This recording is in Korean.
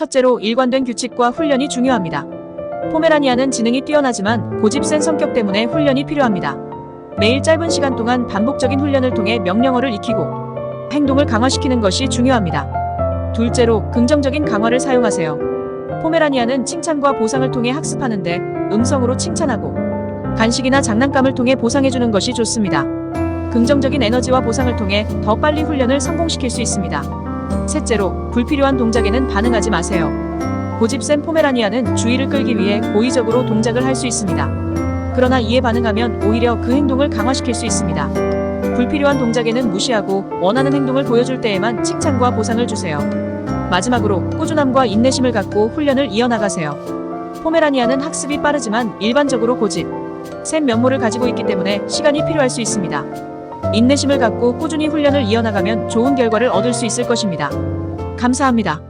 첫째로 일관된 규칙과 훈련이 중요합니다. 포메라니아는 지능이 뛰어나지만 고집센 성격 때문에 훈련이 필요합니다. 매일 짧은 시간 동안 반복적인 훈련을 통해 명령어를 익히고 행동을 강화시키는 것이 중요합니다. 둘째로 긍정적인 강화를 사용하세요. 포메라니아는 칭찬과 보상을 통해 학습하는데 음성으로 칭찬하고 간식이나 장난감을 통해 보상해주는 것이 좋습니다. 긍정적인 에너지와 보상을 통해 더 빨리 훈련을 성공시킬 수 있습니다. 셋째로 불필요한 동작에는 반응하지 마세요. 고집 센 포메라니아는 주의를 끌기 위해 고의적으로 동작을 할 수 있습니다. 그러나 이에 반응하면 오히려 그 행동을 강화시킬 수 있습니다. 불필요한 동작에는 무시하고 원하는 행동을 보여줄 때에만 칭찬과 보상을 주세요. 마지막으로 꾸준함과 인내심을 갖고 훈련을 이어나가세요. 포메라니아는 학습이 빠르지만 일반적으로 고집, 센 면모를 가지고 있기 때문에 시간이 필요할 수 있습니다. 인내심을 갖고 꾸준히 훈련을 이어나가면 좋은 결과를 얻을 수 있을 것입니다. 감사합니다.